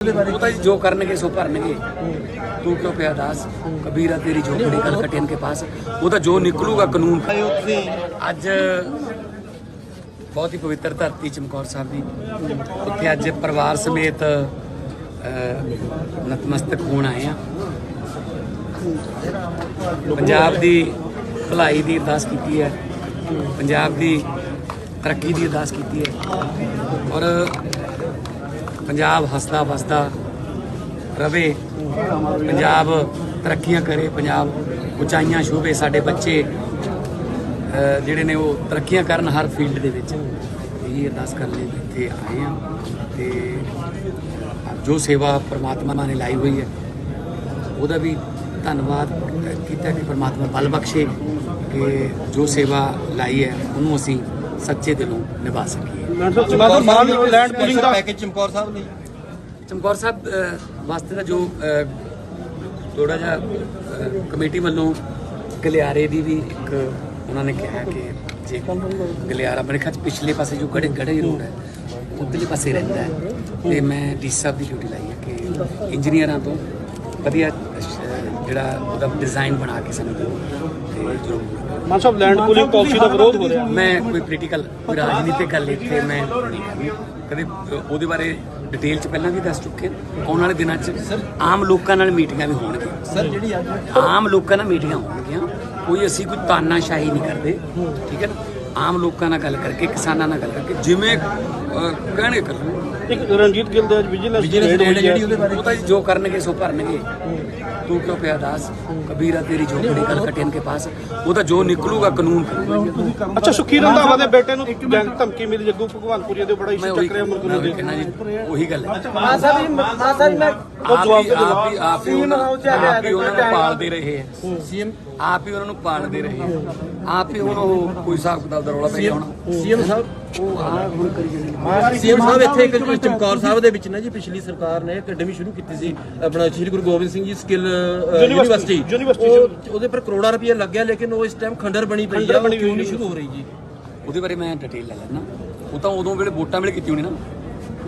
ਉਹ ਤਾਂ ਜੀ ਜੋ ਕਰਨਗੇ ਸੋ ਭਰਨਗੇ। ਤੂੰ ਕਿਉਂ ਪਿਆ ਦਾਸ? ਕਬੀਰਾ ਤੇਰੀ ਝੋਪੜੀ ਕਲ ਕਟਿਨ ਕੇ ਪਾਸ। ਉਹ ਤਾਂ ਜੋ ਨਿਕਲੂਗਾ ਕਾਨੂੰਨ। ਅੱਜ ਬਹੁਤ ਹੀ ਪਵਿੱਤਰ ਧਰਤੀ ਚਮਕੌਰ ਸਾਹਿਬ ਦੀ। ਉੱਥੇ ਅੱਜ ਪਰਿਵਾਰ ਸਮੇਤ ਅਹ, ਨਤਮਸਤਕ ਹੋਣ ਆਏ ਆ। ਪੰਜਾਬ ਦੀ ਭਲਾਈ ਦੀ ਅਰਦਾਸ ਕੀਤੀ ਹੈ। ਪੰਜਾਬ ਦੀ ਤਰੱਕੀ ਦੀ ਅਰਦਾਸ ਕੀਤੀ ਹੈ। ਔਰ ਪੰਜਾਬ ਹੱਸਦਾ ਵਸਦਾ ਰਵੇ, ਪੰਜਾਬ ਤਰੱਕੀਆਂ ਕਰੇ, ਪੰਜਾਬ ਉਚਾਈਆਂ ਛੂਹੇ ਸਾਡੇ ਬੱਚੇ ਜਿਹੜੇ ਨੇ ਉਹ ਤਰੱਕੀਆਂ ਕਰਨ ਹਰ ਫੀਲਡ ਦੇ ਵਿੱਚ। ਇਹ ਅਰਦਾਸ ਕਰਨ ਲਈ ਇੱਥੇ ਆਏ ਆ ਤੇ ਜੋ ਸੇਵਾ ਪ੍ਰਮਾਤਮਾ ਨੇ ਲਾਈ ਹੋਈ ਹੈ, ਉਹਦਾ ਵੀ ਧੰਨਵਾਦ ਕੀਤਾ ਕਿ ਪ੍ਰਮਾਤਮਾ ਬਲ ਬਖਸ਼ੇ ਕਿ ਜੋ ਸੇਵਾ ਲਾਈ ਹੈ, ਉਹਨੂੰ ਅਸੀਂ ਸੱਚੇ ਦਿਲੋਂ ਨਿਭਾ ਸਕੀਏ। ਚਮਕੌਰ ਸਾਹਿਬ ਲੈਂਡ ਪੂਲਿੰਗ ਦਾ। ਪੈਕੇਜ ਚਮਕੌਰ ਸਾਹਿਬ ਲਈ ਚਮਕੌਰ ਸਾਹਿਬ ਅਹ, ਵਾਸਤੇ ਦਾ ਜੋ ਥੋੜਾ ਜਿਹਾ ਕਮੇਟੀ ਵੱਲੋਂ ਗਲਿਆਰੇ ਦੀ ਵੀ ਇੱਕ ਉਹਨਾਂ ਨੇ ਕਿਹਾ ਕਿ ਜੇ ਗਲਿਆਰਾ ਮੇਰੇ ਖਿਆਲ ਪਿਛਲੇ ਪਾਸੇ ਜੋ ਗੜੇ ਗੜੇ ਰੋਡ ਹੈ ਉਧਰਲੇ ਪਾਸੇ ਰਹਿੰਦਾ ਹੈ। ਤੇ ਮੈਂ ਡੀ ਸਾਹਿਬ ਦੀ ਡਿਊਟੀ ਲਾਈ ਹੈ ਕਿ ਇੰਜੀਨੀਅਰਾਂ ਤੋਂ ਵਧੀਆ ਜਿਹੜਾ ਉਹਦਾ ਡਿਜ਼ਾਈਨ ਬਣਾ ਕੇ ਸਾਨੂੰ ਦਿਓ। ਤੇ Mann Sahib land pooling policy ਦਾ ਵਿਰੋਧ ਹੋ ਰਿਹਾ। ਮੈਂ ਕੋਈ ਪੋਲੀਟੀਕਲ ਰਾਜਨੀਤਿਕ ਗੱਲ ਇੱਥੇ ਮੈਂ ਕਦੇ ਉਹਦੇ ਬਾਰੇ ਡਿਟੇਲ ਚ ਪਹਿਲਾਂ ਵੀ ਦੱਸ ਚੁੱਕੇ ਹਾਂ। ਆਉਣ ਵਾਲੇ ਦਿਨਾਂ ਚ ਆਮ ਲੋਕਾਂ ਨਾਲ ਮੀਟਿੰਗਾਂ ਵੀ ਹੋਣਗੀਆਂ। ਸਰ ਜਿਹੜੀ ਅੱਜ ਆਮ ਲੋਕਾਂ ਨਾਲ ਮੀਟਿੰਗਾਂ ਹੋਣਗੀਆਂ। ਕੋਈ ਅਸੀਂ ਕੋਈ ਤਾਨਾਸ਼ਾਹੀ ਨਹੀਂ ਕਰਦੇ। ਠੀਕ ਹੈ ਨਾ? ਆਮ ਲੋਕਾਂ ਨਾਲ ਗੱਲ ਕਰਕੇ ਕਿਸਾਨਾਂ ਨਾਲ ਗੱਲ ਕਰਕੇ ਜਿਵੇਂ ਅਹ, ਕਹਿਣਗੇ ਇੱਕ ਰਣਜੀਤ ਗਿੱਲ ਦੇ ਵਿਜੀਲੈਂਸ ਵਿਜੀਲੈਂਸ ਰੇਡ ਹੈ। ਜਿਹੜੀ ਉਹਦੇ ਬਾਰੇ। ਉਹ ਤਾਂ ਜੀ ਜੋ ਕਰਨਗੇ ਸੋ ਭਰਨਗੇ। ਤੂੰ ਕਿਉਂ ਪਿਆ ਦਾਸ? ਕਬੀਰਾ ਤੇਰੀ ਝੋਪੜੀ ਕਲ ਕਟਿਨ ਕੇ ਪਾਸ। ਉਹ ਤਾਂ ਜੋ ਨਿਕਲੂਗਾ ਕਾਨੂੰਨ ਕਰੂਗਾ। ਅੱਛਾ ਸੁਖੀ ਰੰਧਾਵਾ ਦੇ ਬੇਟੇ ਨੂੰ ਜੰਗ ਧਮਕੀ ਮਿਲੀ ਜੱਗੂ ਭਗਵਾਨਪੁਰੀ ਦੇ ਬੜਾ ਮੈਂ ਇਸ਼ੂ ਉਹੀ ਚੱਕ ਰਿਹਾ ਮੈਂ ਮੁਰਗੂ ਦੇ ਕਹਿਣਾ ਜੀ ਉਹੀ ਗੱਲ ਹੈ। ਮਾਂ ਸਾਹਿਬ ਜੀ ਮਾਂ ਸਾਹਿਬ ਮੈਂ ਆਪ ਹੀ ਆਪ ਹੀ ਆਪ ਹੀ ਉਹਨਾਂ ਆਪ ਹੀ ਉਹਨਾਂ ਨੂੰ ਪਾਲਦੇ ਰਹੇ ਹੈ। ਸੀਐਮ ਆਪ ਹੀ ਉਹਨਾਂ ਨੂੰ ਪਾਲਦੇ ਰਹੇ ਹੈ। ਆਪ ਹੀ ਹੁਣ ਉਹ ਕੋਈ ਹਿਸਾਬ ਕਿਤਾਬ ਦਾ ਰੌਲਾ ਪੈ ਗਿਆ ਹੋਣਾ। ਸੀਐਮ ਸਾਹਿਬ ਉਹ ਆ ਹੁਣ ਕਰੀ ਜਾਂਦੇ ਨੇ। ਸੀਐਮ ਸਾਹਿਬ ਇੱਥੇ ਇੱਕ ਚਮਕੌਰ ਸਾਹਿਬ ਦੇ ਵਿੱਚ ਨਾ ਜੀ ਪਿਛਲੀ ਸਰਕਾਰ ਨੇ ਅਕੈਡਮੀ ਸ਼ੁਰੂ ਕੀਤੀ ਸੀ। ਆਪਣਾ Shri Guru Gobind Singh ji skill university. University ਉਹ- ਉਹਦੇ ਪਰ ਕਰੋੜਾਂ ਰੁਪਏ ਲੱਗਿਆ ਲੇਕਿਨ ਉਹ ਇਸ ਟਾਈਮ ਖੰਡਰ ਬਣੀ ਪਈ ਆ ਉਹ ਕਿਉਂ ਨਹੀਂ ਸ਼ੁਰੂ ਹੋ ਰਹੀ ਜੀ? ਉਹਦੇ ਬਾਰੇ ਮੈਂ ਡਿਟੇਲ ਲੈ ਲੈਣਾ ਉਹ ਤਾਂ ਉਦੋਂ ਵੇਲੇ ਵੋਟਾਂ ਵੇਲੇ ਕੀਤੀ ਹੋਣੀ ਨਾ।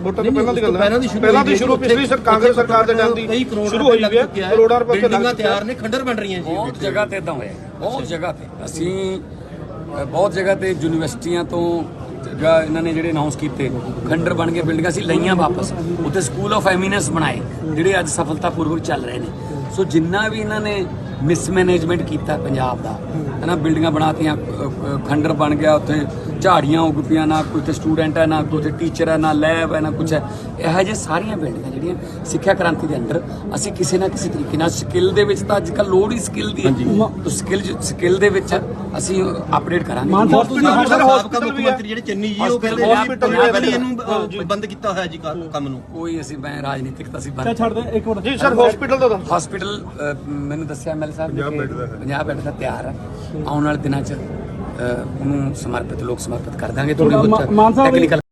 ਵੋਟਾਂ ਤੋਂ ਪਹਿਲਾਂ ਦੀ ਗੱਲ ਹੈ। ਪਹਿਲਾਂ ਦੀ ਸ਼ੁਰੂ ਦੀ ਪਿਛਲੀ ਸਰ ਕਾਂਗਰਸ ਸਰਕਾਰ ਦੇ ਕਈ ਕਰੋੜ ਸ਼ੁਰੂ ਹੋਈ ਲੱਗ ਹੈ। ਕਰੋੜਾਂ ਰੁਪਏ ਤੇ ਬਿਲਡਿੰਗਾਂ ਤਿਆਰ ਨੇ ਖੰਡਰ ਬਣ ਰਹੀਆਂ ਜੀ। ਬਹੁਤ ਜਗ੍ਹਾ ਤੇ ਇਦਾਂ ਹੋਇਆ ਬਹੁਤ ਜਗ੍ਹਾ ਤੇ। ਅਸੀਂ ਬਹੁਤ ਜਗ੍ਹਾ ਤੇ ਯੂਨੀਵਰਸਿਟੀਆਂ ਤੋਂ ਜਾਂ ਇਹਨਾਂ ਨੇ ਜਿਹੜੇ ਅਨਾਉਂਸ ਕੀਤੇ ਖੰਡਰ ਬਣ ਕੇ ਬਿਲਡਿੰਗਾਂ ਸੀ ਲਈਆਂ ਵਾਪਸ। ਉੱਥੇ ਸਕੂਲ ਆਫ ਐਮੀਨੈਂਸ ਬਣਾਏ ਜਿਹੜੇ ਅੱਜ ਸਫਲਤਾਪੂਰਵਕ ਚੱਲ ਰਹੇ ਨੇ। ਸੋ ਜਿੰਨਾ ਵੀ ਇਹਨਾਂ ਨੇ ਮਿਸਮੈਨੇਜਮੈਂਟ ਕੀਤਾ ਪੰਜਾਬ ਦਾ ਹਨਾ ਬਿਲਡਿੰਗਾਂ ਬਣਾਤੀਆਂ ਖੰਡਰ ਬਣ ਗਿਆ ਉੱਥੇ ਝਾੜੀਆਂ ਉੱਗ ਪਈਆਂ ਨਾ ਕੋਈ ਤੇ ਸਟੂਡੈਂਟ ਹੈ ਨਾ ਕੋਈ ਤੇ ਟੀਚਰ ਹੈ ਨਾ ਲੈਬ ਹੈ ਨਾ ਕੁਝ ਹੈ। ਇਹੋ ਜਿਹੇ ਸਾਰੀਆਂ ਬਿਲਡਿੰਗਾਂ ਜਿਹੜੀਆਂ ਸਿੱਖਿਆ ਕ੍ਰਾਂਤੀ ਦੇ ਅੰਡਰ ਅਸੀਂ ਕਿਸੇ ਨਾ ਕਿਸੇ ਤਰੀਕੇ ਨਾਲ ਸਕਿੱਲ ਦੇ ਵਿੱਚ ਤਾਂ ਅੱਜ ਕੱਲ ਲੋੜ ਹੀ ਸਕਿੱਲ ਦੀ ਹੈ ਸਕਿੱਲ ਸਕਿੱਲ ਦੇ ਵਿੱਚ ਅਸੀਂ ਅਪਡੇਟ ਕਰਾਂਗੇ। ਬਹੁਤ ਤੁਸੀਂ hospital ਸਰ ਵੀ ਸਾਬਕਾ ਹੈ। ਮੁੱਖ ਮੰਤਰੀ ਜਿਹੜੇ ਚੰਨੀ ਜੀ ਉਹ ਕਹਿੰਦੇ hospital ਵੀ ਹੈ। ਪਹਿਲੀ ਇਹਨੂੰ ਬੰਦ ਕੀਤਾ ਹੋਇਆ ਜੀ ਕੰਮ ਨੂੰ। ਕੋਈ ਅਸੀਂ ਮੈਂ ਰਾਜਨੀਤਿਕ ਤਾਂ ਅਸੀਂ ਬੰਦ ਛੱਡ ਦੇ ਇੱਕ ਮਿੰਟ। ਜੀ ਸਰ ਹਸਪੀਟਲ ਦਾ ਦੱਸੋ। ਹਸਪੀਟਲ ਮੈਨੂੰ ਦੱਸਿਆ ਐਮਐਲ ਸਾਹਿਬ ਨੇ ਕਿ 50 ਬੈੱਡ ਦਾ ਤਿਆਰ ਹੈ। ਆਉਣ ਵਾਲੇ ਦਿਨਾਂ 'ਚ ਉਹਨੂੰ ਸਮਰਪਿਤ ਲੋਕ ਸਮਰਪਿਤ ਕਰ ਦਾਂਗੇ ਥੋੜੀ ਬਹੁਤ ਟੈਕਨੀਕਲ